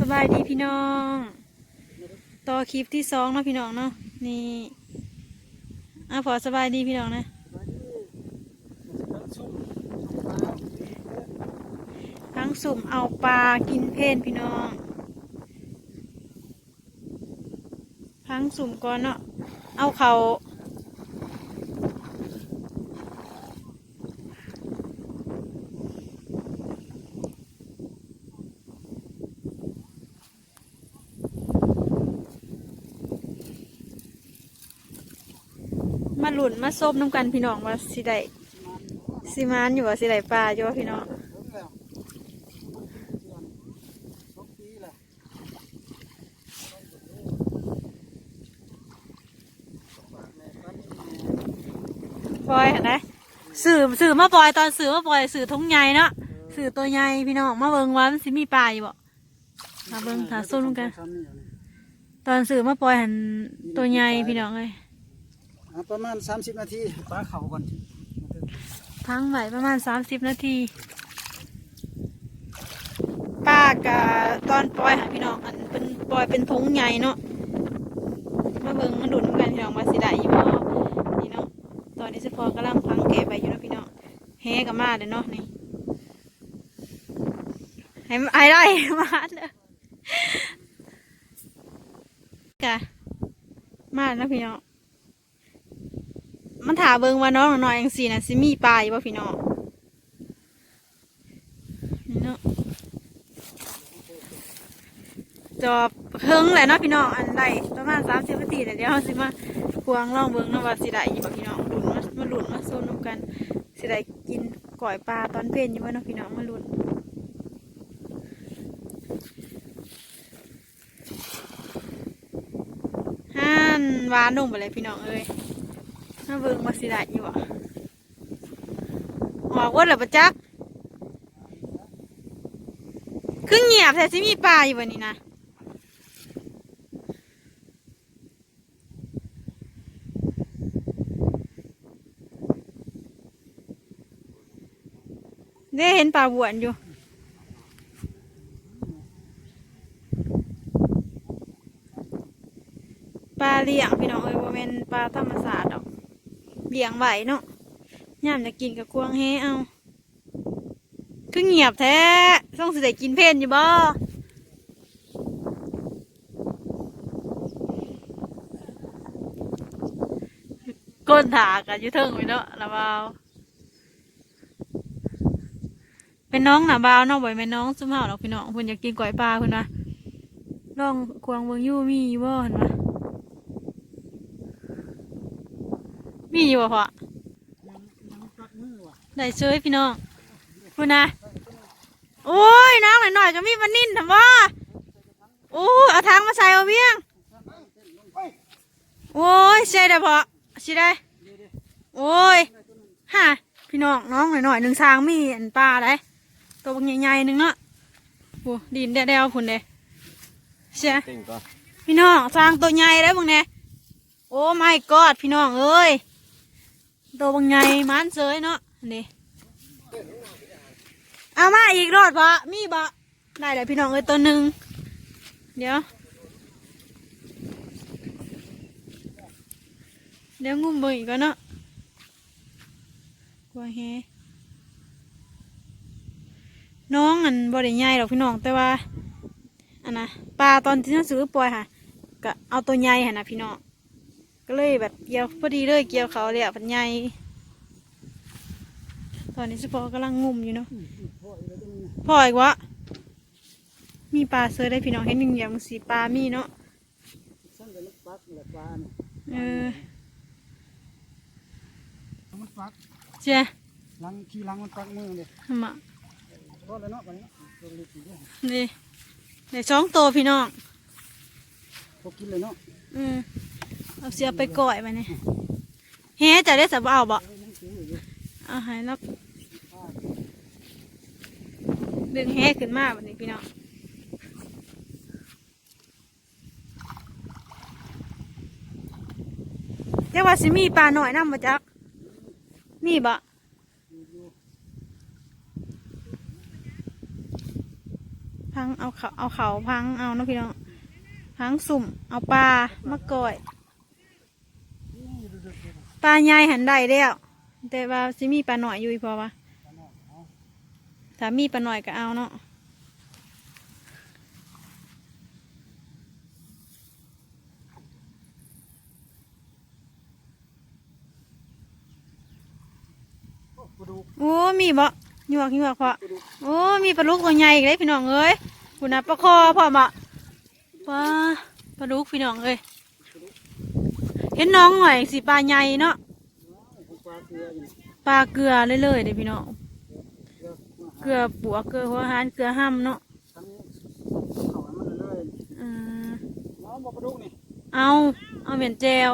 สบายดีพี่น้อง ต่อคลิปที่สองเนาะพี่น้องเนาะนี่อะพอสบายดีพี่น้องนะทั้งสุ่มเอาปลากินเพนพี่น้องทั้งสุ่มก่อนเนาะเอาเขา ลุนมาซบน้ำกันพี่น้องว่าสิได้สิมานอยู่ว่าสิได้ปลาอยู่ว่าพี่น้องปล่อยเห็นไหมสื่อสื่อมาปล่อยตอนสื่อมาปล่อยสื่อทงใหญ่เนาะสื่อตัวใหญ่พี่น้องมาเบิ่งว่ามันสิมีปลาอยู่บ่มาเบิ่งถาส้มกัน ตอนสื่อมาปล่อยหันตัวใหญ่พี่น้องเลย ประมาณ 30 นาทีปลาเขาก่อนพังไหวประมาณสามสิบนาทีป้ากะตอนปล่อยหาพี่น้องอันเป็นปล่อยเป็นทงใหญ่เนาะมาเบิ่งมาดุนกันพี่น้องว่าสิได้อยู่บ่นี่เนาะตอนนี้สิพอกำลังพังแกะไปอยู่นะพี่น้องแฮกับมาเด้อเนาะนี่ให้ไอ้ได้มาเด้อกะมาแล้วพี่น้อง มันถาเบิงว่าน้องน้อยๆจังสี่น่ะสิมีปลาอยู่บ่พี่น้องนี่เนาะจอบเฮิงแหละเนาะพี่น้องอันใดประมาณสามสิบนาทีแต่เดี๋ยวเราสิมาควงล่องเบิงเนาะว่าสิได้อยู่บ่พี่น้องหลุนมามาลุ้นมาโซนนกันสิได้กินก่อยปลาตอนเพลนอยู่บ่เนาะพี่น้องมาหลุนห่านหวานนุ่มไปเลยพี่น้องเอ้ย มาเบิ่งว่าสิได้อยู่บ่ออกว่าแล้วปะจักคือเงียบแต่สิมีปลาอยู่บ่นี่นะได้เห็นปลาบวนอยู่ปลาเลี้ยงพี่น้องเอ้ยว่าเป็นปลาธรรมศาสตร์ดอก เลี้ยงไหวเนาะย่ามจะกินกับกวางเฮเอา คือเงียบแท้ต้องสิได้กินเพนอยู่บ่ก้นถากันยู่เทิงไปเนาะละเบาเป็นน้องหนาบาวน้องบ่อยเป็นน้องซุ่มเห่าดอกพี่น้องเพิ่นอยากกินก๋วยปลาเพิ่นว่าลองควงเบิ่งยู่มีว่บ่เห็นว่า มีอยู่บ่พ่อยังยังปักมือว่ะได้เชยพี่น้องพุ่นนะโอ้ยน้องหน่อยๆก็มีปลานิ่นทำบ่โอ้ยเอาทางมาใส่เอาเพียงโอ้ยใช่ได้พอสิได้โอ้ยฮะพี่น้องน้องหน่อยๆหนึ่งทางมีอันปลาได้ตัวบางใหญ่ๆหนึ่งเนาะโอ้ดินเดวๆพุ่นเด้เชียเก่งก็พี่น้องสร้างตัวใหญ่ได้อพวกเนี้ยโอ้ไม่กอดพี่น้องเอ้ย โตบางใหญ่มันเสยเนาะนี่เอามาอีกรอดปะมีบะได้เลยพี่น้องเอ้ยตัวหนึ่งเดี๋ยว เดี๋ยวงุ่มเบิ่งอีกก่อนเนาะกลัวแฮน้องอันบริใหญ่หรอกพี่น้องแต่ว่าอันนะปลาตอนที่เราซื้อปล่อยค่ะก็เอาตัวใหญ่ค่ะนะพี่น้อง ก็เลยแบบเกี่ยวพอดีเลยเกี่ยวเขาเลยอะเป็นใหญ่ตอนนี้สปอกำลังงุ่มอยู่เนาะพออีกวะมีปลาเซอร์ได้พี่น้องเห็นหนึ่งอย่างสีปลามีเนาะสั่นแต่มันปักแหละปลาเนี่ยเออมันปักเจ้าหลังขี้หลังมันปักมือเลยทำไมรอดแล้วเนาะบัดนี้ตัวเล็กอยู่ด้วยนี่ในสองตัวพี่น้องพอกินเลยเนาะอืม เอาเสียไปก่อยมาเนี่ยเฮ้จะได้สับเอาบ่ยังซื้อเอาใหายแล้วดึงแห้ขึ้นมาแบบนี้พี่น้องเรียกว่าสิมีปลาหน่อยน้ำมาจัก มีบ่อพังเอาเขาเอาเขาพังเอานะพี่น้องพังสุ่ม เอาปลามาก่อย ปลาใหญ่หันได้แล้วแต่ว่าสิมีปลาหน่อยอยู่อีกพอปะปลาหน่อยเอาถ้ามีปลาหน่อยก็เอาเนาะโอ้มีบ่หยวกหยวกพอโอ้มีปลาลูกตัวใหญ่อีกเลยพี่น้องเอ้ยคุณนะปลาคอพอมะว้าปลาลูกพี่น้องเอ้ย เห็นน้องหน่อยสิปลาใหญ่เนาะเอาปลาเกลืออยู่ปลาเกลือเลยเลยๆเด้อพี่น้องเกลือมาเกลือปัวเกลือหัวหานเกลือห้ำเนาะทั้งเขาให้มันเลยเออน้องบอกกระดูกนี่เอาเอาเหม็นแจว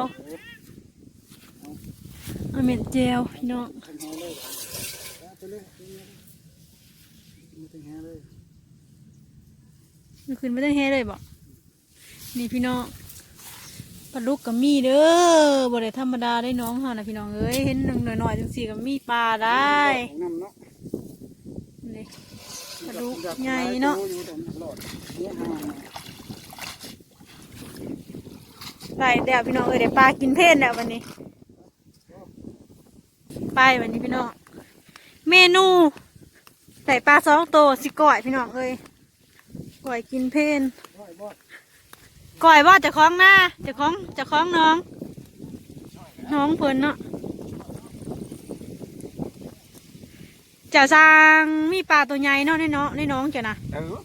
เอาเหม็นแจวพี่น้องเป็นแฮเลยเอาไปเลยเอาไปเลยมันขึ้นไม่ได้แฮ่เลยบอกนี่พี่น้อง ปลาลูกกับมีเด้อบ่ได้ธรรมดาได้น้องเฮานะพี่น้องเอ้ยเห็นหนึ่งหน่อยๆจังสี่กับมีปลาได้น้ำเนาะนี่ปลาลูกใหญ่เนาะอไปเดี๋ยวพี่น้องเอ้ยเดี๋ยวปลากินเพนแล้ววันนี้ ไปวันนี้พี่น้อง เมนูใส่ปลาสองโตวสิก่อยพี่น้องเอ้ยก่อยกินเพนร้อยบอด ก่อยว่าจะคล้องหน้าจะคล้องจะคล้องน้อง น้องเพิ่นเนาะเจ้าสร้างมีปลาตัวใหญ่เนาะในน้องในน้องเจ้านะเออ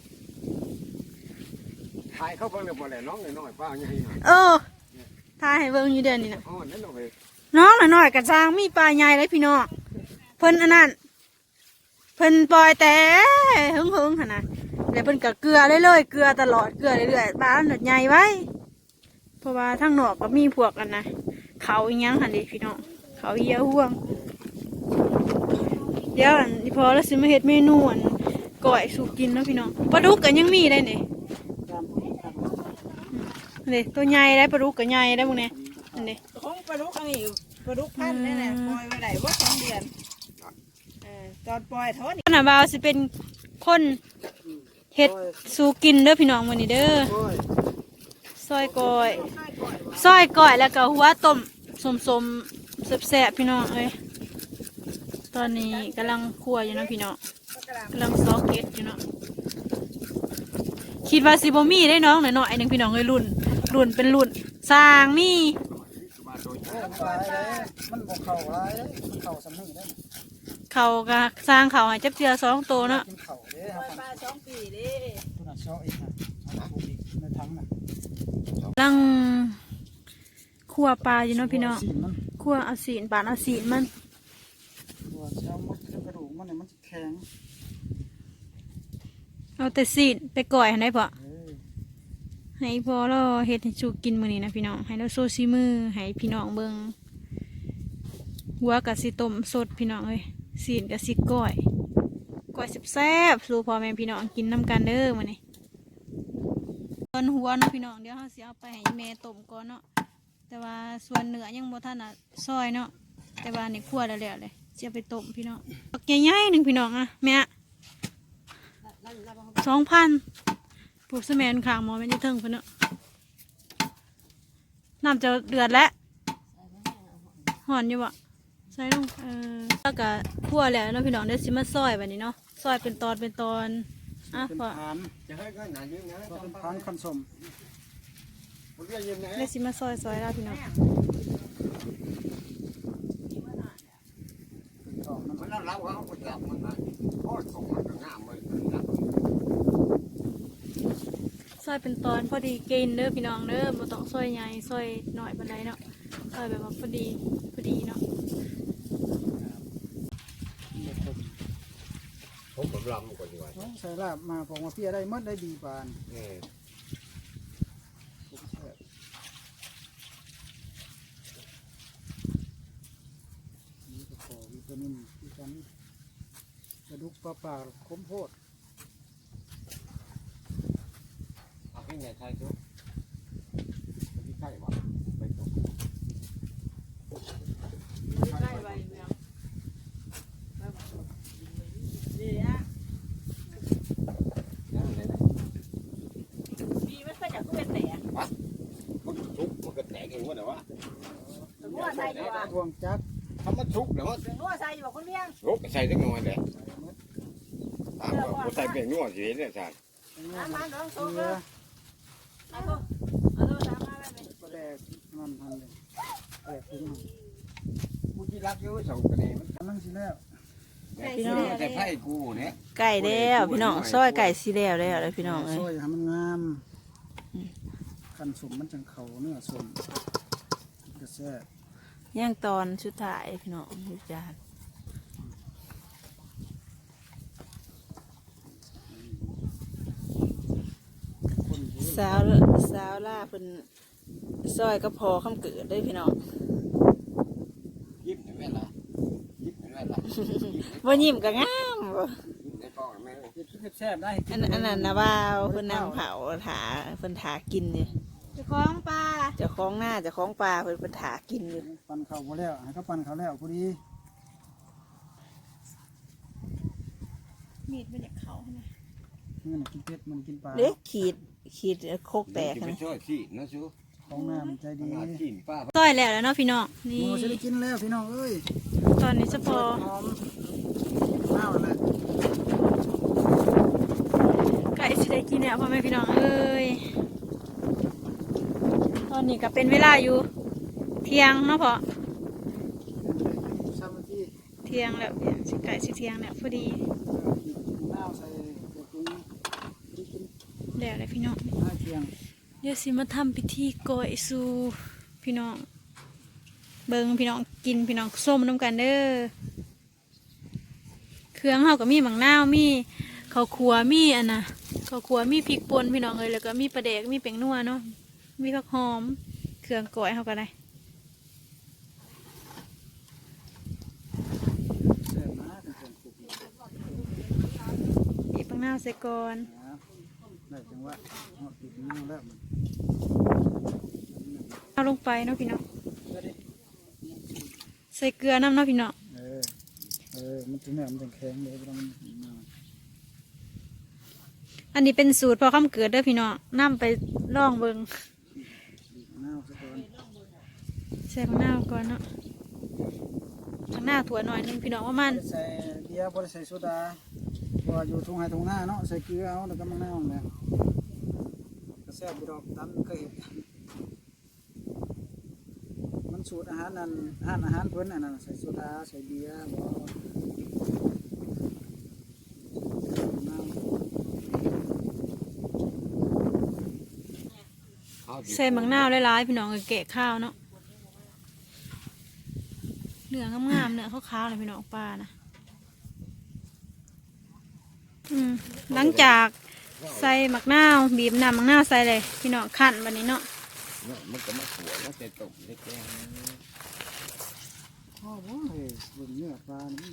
ถ่ายเข้าเบิ่งเลยบ่แหละน้องน้อยๆป้าใหญ่หน่อยเออทายให้เบิ่งอยู่เดือนนี้นะอ๋อนั่นเอาไปน้องหน่อยๆกับสร้างมีปลาใหญ่เลยพี่น้องเพิ่นอันนั้นเพิ่นปล่อยแต่หึงหึงๆหั่นนะ แล้วเพิ่นก็เกลือเรื่อยๆเกลือตลอดเกลือเรื่อยๆปลาหนดใหญ่ไว้ เพราะว่าทั้งนอกก็มีพวกกันนะเขาอีหยังหันดิพี่น้องเขาเยี่ยวห่วงเดี๋ยวอันนี้พอแล้วสิมาเฮ็ดเมนูอันก่อยสู่กินเนาะพี่น้องปลาดุกก็ยังมีได้นี่ตามผู้ตามนี่ตัวใหญ่ได้ปลาดุกก็ใหญ่ได้พวกนี้อันนี้ของปลาดุกอันนี้ปลาดุกพันธุ์นี่แหละปล่อยไว้ได้ว่าสองเดือนเออตอนปล่อยเท่านี้คนน่ะบ่าวสิเป็นคน เฮ็ดสู่กินเด้อพี่น้องมื้อนี้เด้อโอ้ยซอยก่อยซอยก่อยแล้วก็หัวต้มสมๆแซ่บๆพี่น้องเอ้ยตอนนี้กำลังคั่วอยู่เนาะพี่น้องกำลังซอกเก็ตอยู่เนาะคิดว่าสิบมีได้น้องหน่อยๆหนึ่งพี่น้องเลยรุ่น รุ่นเป็นรุ่นสร้างมีโอ้ยหลายเลยมันบอกเข่าหลายเลยมันเข่าสำนึกได้ เขาก็สร้างเขาให้จับเจือสองตัวเนาะกินเข่าเด้ปคล่รัอบยปลาสองปีเด้ตัวนั้นชอบอีกนะชอบอีกในถังน่ะกำลังคั่วปลาอยู่เนาะพี่น้องสีมันคั่วเอาสีนปานเอาสีนมัน ตัวเช้ามันคือกระดูกมันเนี่ยมันจะแข็งเอาแต่สีนไปก่อยให้ได้พอเออให้พอเราเฮ็ดให้ชูกินมื้อนี้นะพี่น้องให้เราโซซีมือให้พี่น้องเบิ่งหัวกับสิต้มสดพี่น้องเอ้ย สีนกับสิก้อยก้อยแซ่บๆสู่พ่อแม่พี่น้องกินน้ำกันเด้อมื้อนี้ส่วนหัวเนาะพี่น้องเดี๋ยวเราเสิเอาไปให้แม่ต้มก่อนเนาะแต่ว่าส่วนเนื้อยังบ่ทันอะซอยเนาะแต่ว่าในี่คั่วแล้วแล้วเลยจะไปต้มพี่น้องปักใหญ่ๆหนึ่งพี่น้องอะแม่สองพันปลูกสมนขางหมอไม่ได้เทิงเพิ่นเนาะน้ำจะเดือดแล้วหอนอยู่บ่ ใส่ลงเออแล้วก็คั่วแล้วเนาะพี่น้องเดี๋ยวสิมาซอยแบบนี้เนาะซอยเป็นตอนเป็นตอนอะเป็นพอพานจะให้ก็หนายืมนะก็เป็นพานคันสมบ่เรียกยืมนะเดี๋ยวสิมาซอยซอยแล้วพี่น้องต่อมันมันน่ารักว่าเขาจับมันนะโอ้ส่งมันก็งามเลยจับซอยเป็นตอนพอดีกินเด้อพี่น้องเด้อบ่ต้องซอยใหญ่ซอยหน่อยปานใดเนาะซอยแบบว่าพอดีพอดีเนาะ ผมผม ลำก่อนดีกว่าใส่ลาบมาพอมาเพียได้หมดได้ดีปานเออนี่ก็ขอวิตามินที่กันกระดูกปลาปลาคมโพดเอาให้ไงใช่จุ๊บที่ใกล้บ่ไปตก ได้ใบเมืองเดี๋ยว ยังไงนะ ใส่อยู่อะทวงจักรทำมันชุกเนาะนัวใส่อยู่บ่คนเลี้ยงชุกใส่จังหน่อยเด้ตามก็ใส่เป็นนัวสิเห็นเนี่ยจ้ะน้ำมันร้องเกโซ่ลืเลอยเอาโซ่เอาโซ่ตามมาแบบนี้ปลาแดกมันทันเลยแดกถึงกูที่รักอยู่สองคนนี้มันมันนั่งสิแล้วพี่น้องแต่ไพ่กูเนี่ยไก่แล้วพี่น้องซอยไก่สีแล้วแล้วเลยพี่น้องเอ้ยซอยให้มันงาม ขันสมมันจังเขาเนื้อสมกระแซ่ย่างตอนสุดท้ายพี่น้องอยู่จานคนเยอะสาวสาวล่าเพิ่นซอยก็พอคำเกิดได้พี่น้องยิ้มเห็นไหมล่ะยิ้มเห็นไหมล่ะว่ายิ้มก็งามบ่ยิ้มในกล้องแม่เฮ็ดกินแซ่บๆได้อันอันนั้นนะว่าเพิ่นนั่งเผาถาเพิ่นถากินนี่จะคล้องปลาเจะคล้าของหน้าเจะคล้าของปลาเพิ่นเพิ่นถากินอยู่ปั่นเขาพอแล้วให้เขาปั่นเขาแล้วพอดีมีดมันอยากเขาไงมันกินเป็ดมันกินปลาเล็กขีดขีดโคกแตกไปนะช่วยสินะชูของน้ำใจดีขนาดกินป้าซอยแล้วแล้วเนาะพี่น้องหนี่มูจะได้กินแล้วพี่น้องเอ้ยตอนนี้จะพอหอมข้าวแล้วไก่สิได้กินแล้วพ่อแม่พี่น้องเอ้ยต อนนี้ก็เป็นเวลาอยู่ เที่ยงเนาะพอสามนาทีเที่ยงแล้วสิไก่สิเที่ยงแล้วพอดีน้ำใส่เกลือปรุงดีกินแล้วเลยพี่น้องห้าเที่ยงเดี๋ยวสิมาทำพิธีกอยสู่พี่น้อง เบิงพี่น้องกินพี่น้องส้มน้ำกันเด้อเครื่องเฮาก็มีหมังนาวมีข้าวคั่วมีอันน่ะข้าวคั่วมีพริกป่นพี่น้องเอ้ยแล้วก็มีปลาแดกมีแป้งนัวเนาะ มีผักหอม เครื่องก้อยเฮาก็ได้แซ่บนะเป็นคนปรุงบีบมะนาวใส่ก่อนนะได้จังหวะหอดติดนิ้วแล้วมันเอาลงไปเนาะพี่น้องใส่เกลือน้ำเนาะพี่น้องเออ เออ มันจะเนี่ยมันจะแข็งเลยเพราะมันมาอันนี้เป็นสูตรพอคำเกิดเด้อพี่น้องนำไปลองเบิงบีบมะนาว ซะก่อนใส่มะนาก่อนเนาะมะนาถั่วหน่อยนึงพี่น้องว่ามันใส่เบียร์บ่ได้ใส่โซดาเพราะว่อยู่ทุ่งไห้ทุ่งนาเนาะใส่เกลือเอาแล้วก็มะนาวเนี่ยก็แซ่บอยู่ดอกตำเคยเห็นมันสูตรอาหารนั่นอาหารอาหารเพิ่นอันนั้นใส่โซดาใส่เบียร์บ่มะนาว ใส่มะนาวหลายๆพี่น้องก็แกะข้าวเนาะเนื้องามๆเนื้อขาวๆเลยพี่น้องปลานะอืมหลังจากใส่มะนาบีบน้ำมะนาใส่เลย พี่น้องขั้นวันนี้เนาะมันก็มาขัวมันจะตกเล็กๆพ่อบ่าเฮ้ยเบิ่งเนื้อปลานี่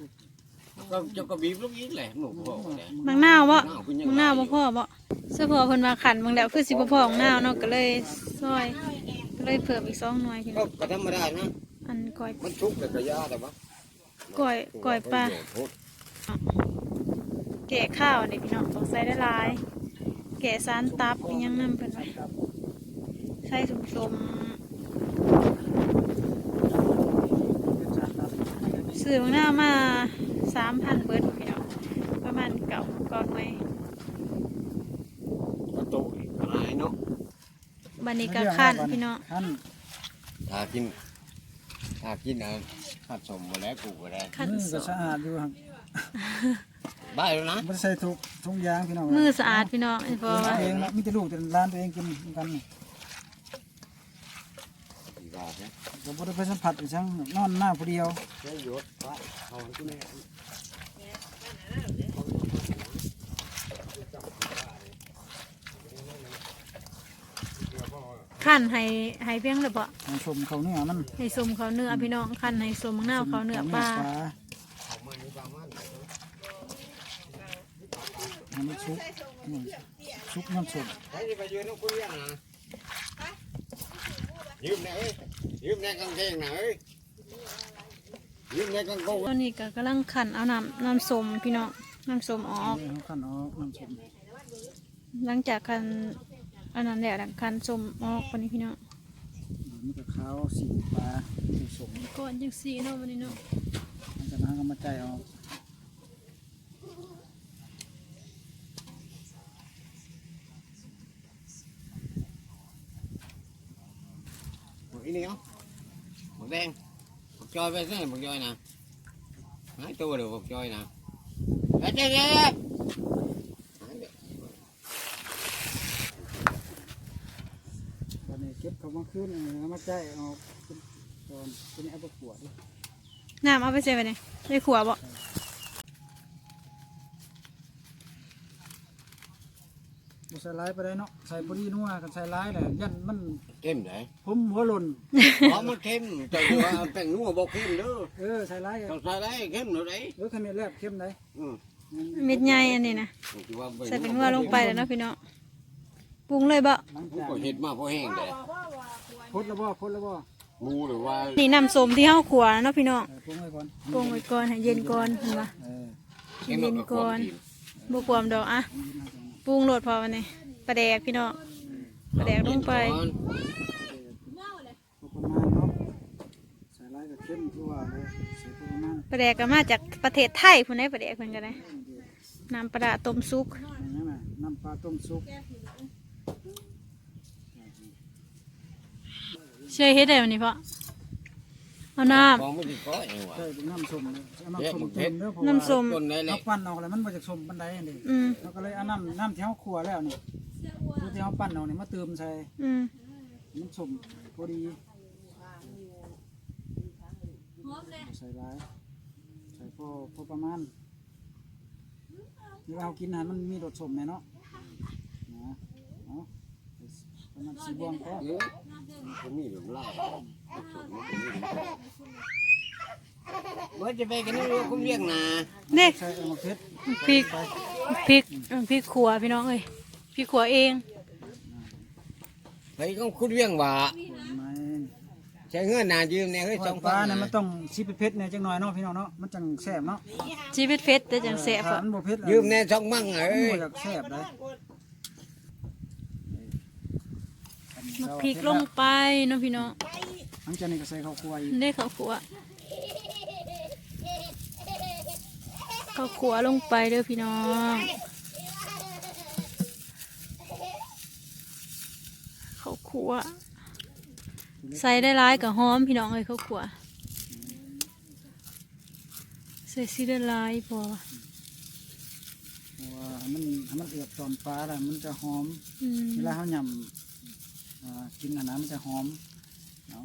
มันๆก็จะก็บีบลูกอีกแหละหนูบอกแหละมะนาวบ่มะนาวบ่พ่อบ่เสื้อพอเพิ่นมาขันบางแล้วคือสิบ่พ่อของนาวเนาะก็เลยซอยก็เลยเพิ่มอีกสองหน่วยพี่น้ก็องก็ธรรมดานะอันก้อยมันชุกแต่กระยาแต่ว่าก้อยก้อยปลาแกะข้าวนี่พี่น้องต้องใส่ได้หลายๆแกะสารตับอีหยังนำเพิ่นไว้ใส่สมเป็นจานดำๆซื้อมะนาวมา สามพันเบิดพี่น้องประมาณเก่าก่อนไว้ก็โตอีกหลายเนาะบันนี้ก็ขั้นพี่น้องขั้นถ้ากินถ้ากินนะผัดสมมาแล้วกูก็ได้ขั้นมือสก็อสะงอาดอยู่ครับได้แล้วนะไม่ได้ใส่ถุงถุงยางพี่น้องมือสะอาดพี่น้องไอ้พอตัวเองนะมีแต่ลูกแต่ร้านตัวเองกินกันนี่อีบาทนะก็บ่ได้ไปสัมผัสอีกช่างนอนหน้าผู้เดียว ขั้นให้ให้เพียงเลยบ่ให้ชมเขาเนื้อมันให้สมเขาเนื้อพี่น้องขั้นให้สมมะนาวเขาเนื้อปลาให้มันชุกนี่ชุกน้ำสมใครจะไปยืนน้องคุยอะนะยืมแน่เอ้ยยืมแน่กางเกงหน่อยยืมแน่กางโกง ตอนนี้ก็กำลังขันเอาน้ำน้ำสมพี่น้องน้ำสมออกนี่เขาขั้นออกน้ำสมหลังจากคันอันนั้นแล้วคันสมออกคนนี้พี่น้องนมันก็ขาวสีปลาผสมก่อนจังสีเนาะวันนี้เนาะมันจะนั้นก็มาใจเอาหมดอีนี่เนาะหมดแดง หมดจอยไปสิหมดจอยนะหายตัวเดี๋ยวหมดจอยนะเฮ้ยเจ๊เใส่ไปเนี่ยไปขัวบ่บ่ใส่ร้ายไปได้เนาะใส่พอดีนัวกันใส่ร้ายแหละยันมันเข้มไหนผมหัวหล่นเพราะมันเข้มแต่ว่าแป้งนัวบอกเข้มเด้อเออใส่ร้ายต้องใส่ได้เข้มหน่อยได้เออขมิ้นแลบเข้มได้อืมเม็ดใหญ่อันนี้นะใส่เป็นงัวลงไปแล้วเนาะพี่น้องปรุงเลยบ่หลังผมจากก็เห็ดมาพอแห้งเลยพดแล้วบ่พดแล้วบ่งูหรือว่านี่น้ำส้มที่เฮาขัวเนาะพี่น้องเออปรุงไว้ก่อนปรุงไว้ก่อนให้เย็นก่อนเห็นปะเออเข้มกับความดีบ่ความดอกอะ ปรุงโหลดพอวันนี้ปลาแดกพี่น้องปลาแดกลงไปพอประมาณเนาะใส่ร้ายกับเข้มทั่วเลยใส่พอประมาณปลาแดกก็มาจากประเทศไทยพุ่นได้ปลาแดกเพิ่นก็ได้น้ำปลาร้าต้มซุกอย่างนั้นน่ะน้ำปลาต้มซุปเชื่อเฮ็ดได้วันนี้พ่อ เอาน้ของไม่ติดก้อยเองว่ะใส่เป็นน้ำส้มเลยเอาน้ำเอ๊ะส้มมันเติเผ็มดเด้อเพราะำว่าน้ำส้ม ต้นได้เลเรายปั้นออกแล้วมันมาจากส้มบันไดอันนี้อืม เราก็เลยเอาน้ำน้ำที่เขาขัวแล้วนี่ตัวที่เขาปั้นเอาเนี่ยมาเติมใส่อืมมันส้มพอดีใส่ร้ายใส่พอพอประมาณนี่เรากินอาหารมันมีรสส้มแน่เนาะนะเอาประมาณสี่บวงพอเออผมมีหลุมล่าง เมื่อจะไปกันนี่รู้คุ้มเรียกนาเด็กใส่เอามาเพชรพริกพริกเออพริกขัวพี่น้องเอ้ยพริกขัวเองไปก็คุ้มเรียกว่าไม่ใช้เงื่อนนายืมเนี่ยเฮ้ยทสอองดปพัลานเนี่ยมันต้องซีเพชรเนี่ยจังหน่อยเนาะพี่น้องเนาะมันจังแซ่บเนาะชีวิตเพชรแต่จังแสบถ้าอะมันบ่เผ็ดยืมแน่สองมั่งเอ้ย มันบ่อยากแซ่บเลยมักพริกลงไปเนาะพี่น้อง หลังจากนี้ก็ใส่ข้าวคั่วอีกได้ข้าวขัวข้าวขัวลงไปเด้อพี่น้องข้าวขัวใส่ได้ร้ายกับหอมพี่น้องเอ้ยข้าวขัวใส่ซีได้ร้ายพอเพราะว่าให้มันให้มันเอือบตอนปลาแล้วมันจะหอมอืมเวลาเขายำอ่ากินอันนั้นมันจะหอมเอา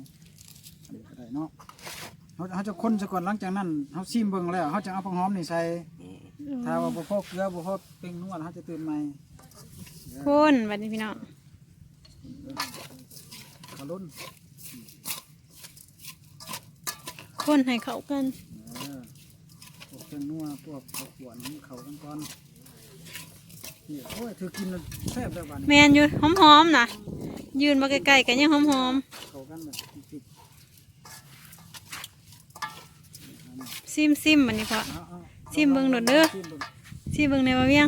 อันนี้ก็ได้ เนาะเขาเขาจะคนซะก่อนหลังจากนั้นเขาซิมเบิ่งแล้วเขาจะเอาผักหอมนี่ใส่ถ้าว่าบ่พอเกลือบ่พอเป่งนวดเขาจะเติมใหม่คนบัดนี้พี่น้องขลุ่นคนให้เข้ากันเออพวกเครื่องนัวพวกข้าวขวานมันเข้ากันก่อนนี่โอ้ยถือกินแล้วแซ่บแบบว่าแมนี้นอยู่หอมๆนะยืนมาใกล้ๆกันยังหอมเข้ากันแบบติด ๆ ซิมซิมๆบัดนี้พอๆเอาเอาซิมเบิ่งโดดเด้อซิมเบิ่งซิมเบิ่งในว่าเวียง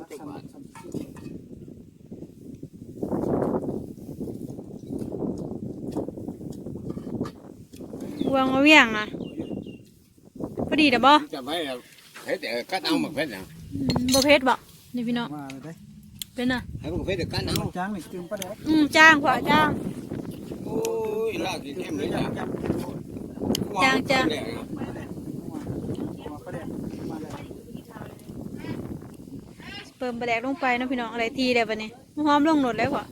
รักษาสันติวางว่าเวียงอะพอดีเด้อบ่จะไปเฮ้ยแต่กัดเอาหมกเพชรนะอืมบ่เผ็ดบ่นี่พี่น้องว่าเลยได้เป็นน่ะให้หมกเพชรเดี๋ยวกัดเอาจางนี่เติมปลาแดกอืมจ้างพอจ้างโอ้ยลากกินเข้มเลยนะ จ้างจางปลาเปิมปลาแดกลงไปนะพี่น้องอะไรทีเด้อบัดนี้หอมลงหนดแล้วพอ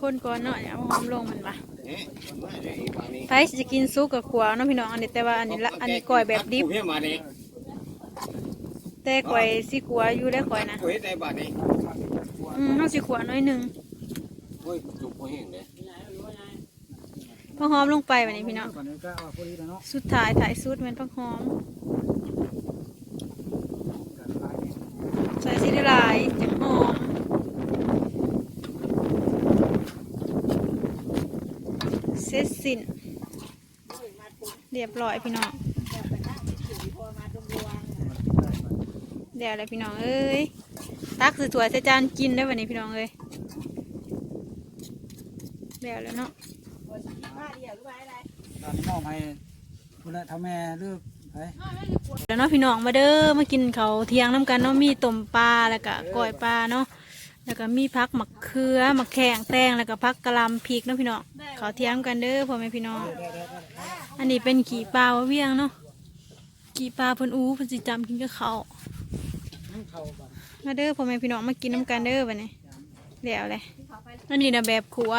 คนก่อนเนาะอย่าเอาหอมลงมันบ่เอ๊ะมาเลยอีกวันนี้ไผสิจะกินซุกกับขัวเนาะพี่น้องอันนี้แต่ว่าอันนี้ละอันนี้ก้อยแบบดิบแต่ก้อยสิขัวอยู่ได้วก้อยนะกูเห็นในบ้านนี่อืมเฮาสิขัวน้อยหนึ่งโอ้ยจุกกูแห้งเลย พอหอมลงไปบัดนี้พี่น้องปลาแดกก็เอาพอดีแล้วเนาะสุดท้ายถ่ายสุดแมันผักหอม กันหลายนี่ใส่ซีได้หลายจังหอมเสร็จสิ้นเรียบร้อยพี่น้องเดี๋ยวเลยพี่น้องเอ้ยตักสวยๆใส่จานกินได้วันนี้พี่น้องเอ้ยแล้วแล้วเนาะ มาเดียวหรือว่าอะไรตอนนี้มอบให้คุณละทำแม่เลือกไปแล้วเนาะพี่น้องมาเด้อมากินเขาเที่ยงน้ำกันเนาะมีต้มปลาแล้วก็ก้อยปลาเนาะแล้วก็มีพักหมะเขือหมะแข้งแตงแล้วก็พักกะหล่ำพริกเนาะพี่น้องเขาเที่ยงกันเด้อพ่อแม่พี่น้อง อันนี้เป็นขี่ปลาเวียงเนาะขี่ปลาเพิ่นอู้เพิ่นสิจำกินกับเขาวมันเข้าเด้อพ่อแม่พี่น้องมากินน้ำกันเด้อบัดนี้เดี๋ยวเลยอันนี้นะแบบขัว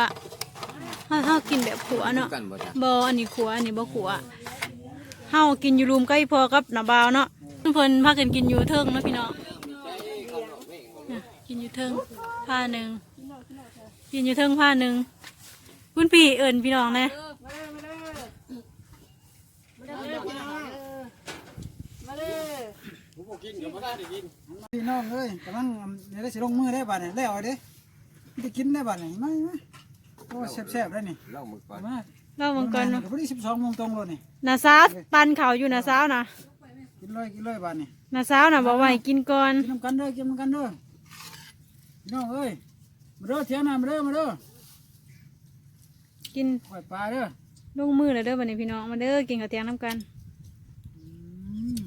เฮาเฮากินแบบขัวเนาะกันบ่จ้ะบอันนี้ขัวอันนี้บ่ขัวเฮากินอยู่รูมใกล้พอกับน้าบ่าวเนาะเพิ่นพากันกินอยู่เทิงเนาะพี่น้องน่ะกินอยู่เทิงผ้าหนึ่งกินอยู่เทิงผ้าหนึ่งคุณพี่เอิญพี่น้องนะมาเลยผมบ่กินก็บ่ได้ได้กินพี่น้องเอ้ยกำลังเนี่ยได้สิลงมือได้บัดนี่แล้วเอาเด้ได้กินได้บัดนี่มามา โอ้แซ่บๆได้นี่เล่ามือก่อนมาเราเบิ่งก่อนเนาะพอดี12โมงตรงเลยนี่น้าสาวปันเขาวอยู่น้าสาวนะกินเลยกินเลยบัดนี่น้าสาวน่ะบอกว่าให้กินก่อนกินน้ำกันเด้อกินน้ำกันเด้อพี่น้องเอ้ยมาเด้อเที่ยงน้ำมาเด้อมาเด้อกินปล่อยปลาเด้อลงมือเลยเด้อบัดนี้พี่น้องมาเด้อกินข้าวเตียงน้ำกันอืม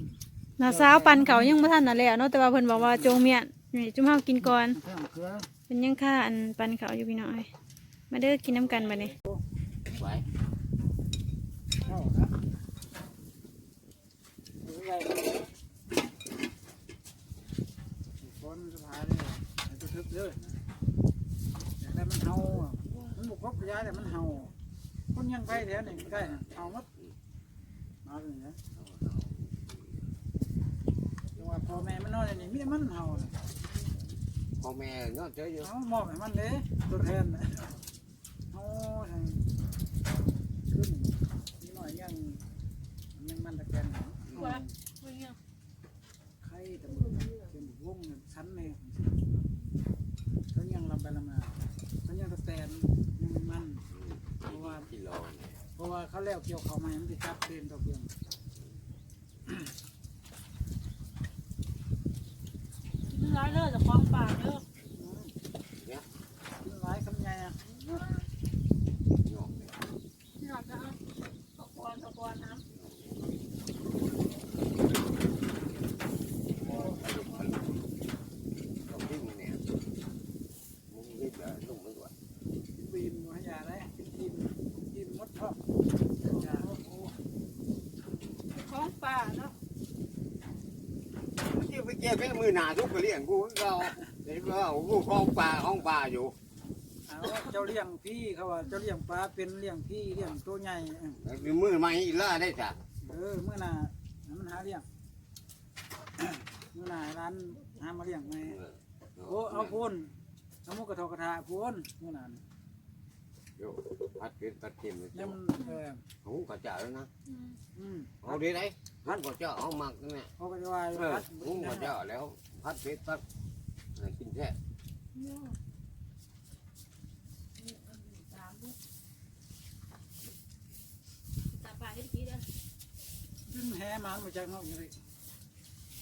น้าสาวปันเขาวยังบ่ทันน่ะแหละเนาะแต่ว่าเพิ่นบอกว่าจงเมียนนี่จุ่มเฮากินก่อนเพิ่มเกลือเป็นยังค่าอันปันเขาวอยู่พี่น้องเอ้ย มาเด้อกินน้ำกันบัดนี้ไว้เข้านะเอาไว้คนสะพานเลยให้ตัวทึบเด้ออยากได้มันเห่าอะมันบุกครบกระยาแต่มันเห่าคนยังไปแถวนี่ใกล้น่ะเห่าหมดมาเลยนะจังหวะพ่อแม่มันนอนอย่างนี้มีแต่มันเห่าน่ะพ่อแม่เนาะเจออยู่เอามอบให้มันเลยตัวแทนน่ะเอา ให้ขึ้นนิดหน่อยยังยังมันตะแกรงใครตำรวจเป็นวงชั้นเลยเขายังลำไปลำมาแล้วยังตะแตนยังมัน เพราะว่าเนี่ยเพราะว่าเขาแล้วเกี่ยวเขามามันจะจับเต็นตะเพียง ร้ายเด้อจะคล้องปากเด้อ กินหลายคำใหญ่อะ เนาะเนี่ย หนักนะตะกอนตะกอนน้ ต้องกินเนี่ยมึงรีบเลยลงมือก่อน บีมหัวยาเลยกินกินมดทอดยาโอ้โห ของป่าเนาะ เกี่ยวไปเกี่ยวไปมือหนาทุกกระเลี้ยงกูเราเดี๋ยวก็เอากูคลองปลาคลองปลาอยู่เอาว่าเจ้าเลี้ยงพี่เขาว่าเจ้าเลี้ยงปลาเป็นเลี้ยงพี่เลี้ยงตัวใหญ่เออหรือมือไม่อีล่าได้จ้ะเออเมื่อหน่ะมันหาเลี้ยงเมื่อหน่ะร้านหามาเลี้ยงไงโอ้เอาพูนเอาหมุกกระทอกระทาพูนเมื่อหน่ะโยพัดเป็นพัดเค็มเลยเนี่ยมันเออหูกระเจาะแล้วนะอืมเอาดีได้ พัดกระเจาะเอามักนั่นแหละเขาก็จะว่าเออพัดหูกระเจาะแล้วพัดเป็ดพัดกินแท้ำตาปากให้ดีเด้อขึ้นแห่มันมาจากนอกนี่เลย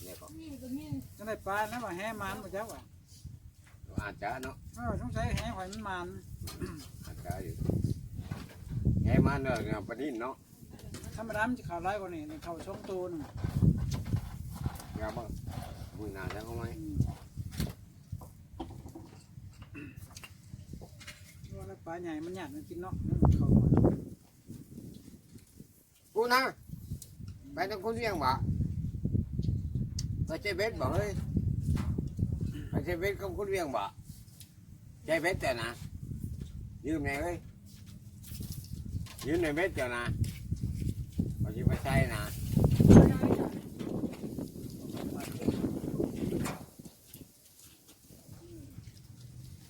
เนี่ยก็นี่ก็มีจังได้ปลานะว่าแห่มันมาจากว่าอาจจะเนาะเออสงสัยแห่หอยมันมันอาจจะอยู่แค่มาเนอะเนี่ยปนินเนาะ ธรรมดามันจะเข่าร้ายกว่านี้นี่เข่าช่องตัวหนึงยาบ้างมือหนาแล้วเอาไหมอืมว่าแล้วปลาใหญ่มันหยาดมันกินเนาะนั่นมันเข่ากูนะไปทางคนเลี้ยงบ่ไปเจ๊เบ็ดบ่เฮ้ยไปเจ๊เบ็ดกับคนเลี้ยงบ่เจ๊เบ็ดแต่นะยืมไหนเฮ้ยยืมในเบ็ดเจ้านะ พอจะไปใช้นะ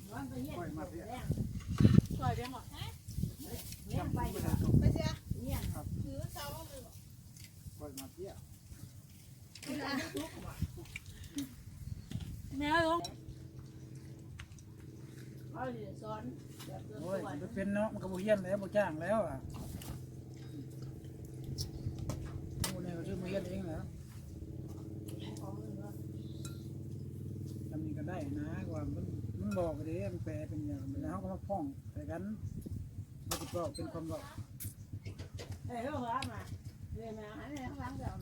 ปล่อยมาเพี้ยปล่อยไปหมดจับไปเลยไปเสียเนี่ยถือเสาเลยปล่อยมาเพี้ยแม่ลงเอาเหรียญซ้อนโอ้ยมันเป็นเนาะมันก็บ่เฮียนแล้วบ่จ้างแล้วอะโอ้ ยก็ชื่อบ่เฮียนเองแล้วทำนี้ก็ได้นะว่ามันมันบอกเด้มันแปลเป็นอย่างมันแล้วเขาก็มาพ้องใส่กันสิบอกเป็นความบอกเอ้ยเอาหัวมาเรียนมาอันนี้ข้างหลังเดี๋ยว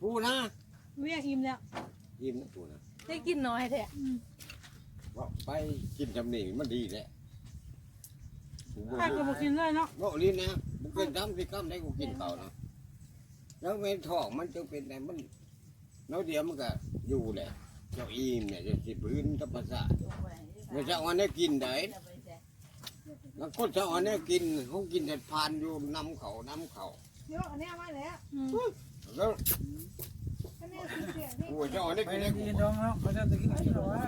ปูนะเวียกอิ่มแล้วยิ้มนะปูนะได้กินน้อยแท้ว่าไปกินจำนี่มันดีแหละกูบ่ข้าก็บ่กินเลยเนาะโง่ลิ้นนะมึง เป็นทำสิกรรมได้กูกินเปล่านะแล้วเป็นทองมันจะเป็นอะไรมันแล้วเดี๋ยวมันก็อยู่แหละเจ้าอีมเนี่ยจะสิพื้นธรรมชาติไม่ใช่วันนี้กินได้แล้วคนจะวันนี้กินเขากินแต่พานอยู่น้ำเขาน้ำเขาเดี๋ยวอันนี้มาแล้วอืมแล้วอันนี้คือเสียงนี่กูจะวันนี้ไปกินได้ได้กิกูนดองเนาะเขาจะตะกินกินหรอวะ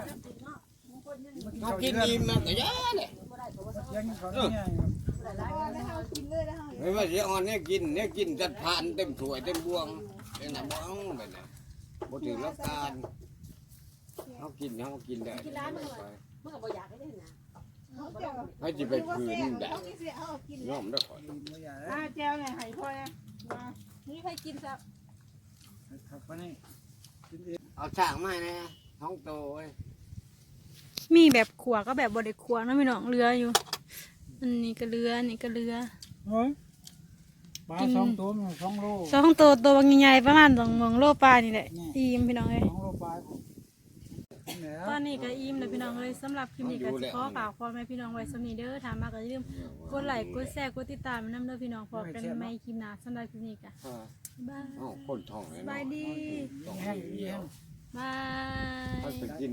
เขากินอิ่มมันก็ยาเลยยังเขาเนี่ย แล้วเฮากินเลยแล้วเฮาไม่ว่าจะวันนี้กินเนี่ยกินจัดพานเต็มถ้วยเต็มบวงเป็นอะไรบ้างแบบนั้นบ่ถึงรับการเขากินเขากินได้มันก็บ่อยากให้ได้นะเขาเจ้าให้จิไปคืนได้เขากินเสียเอากินย่อมได้ขอไม่อยากอ่าแจวเนี่ยให้พ่อนะมานี่ใครกินซะขับไปนี่กินเองเอาช่างมานะท้องโตเว้ยมีแบบขัวก็แบบบ่ได้ขัวเนาะพี่น้องเรืออยู่ อันนี้ก็เรืออันนี้ก็เรือเฮ้ยปลาสองตัวมันสองโลสองตัวตัวบางใหญ่ๆประมาณสองโมงโลปลานี่แหละอิ่มพี่น้องเอ้ยสองโลปลาเนี่ยตอนนี้ก็อิ่มแล้วพี่น้องเลยสำหรับคลิปนี้ก็สิขอฝากพ่อแม่พี่น้องไว้สำนี้เด้อถามมาก็อย่าลืมกดไลค์กดแชร์กดติดตามนำเด้อพี่น้องพอกันใหม่คลิปหน้าสำหรับคลิปนี้ก็เออบ๊ายบายเอ้าคนท้องเลยสบายดีต้องแห้งเดียวบายถ้าไปกิน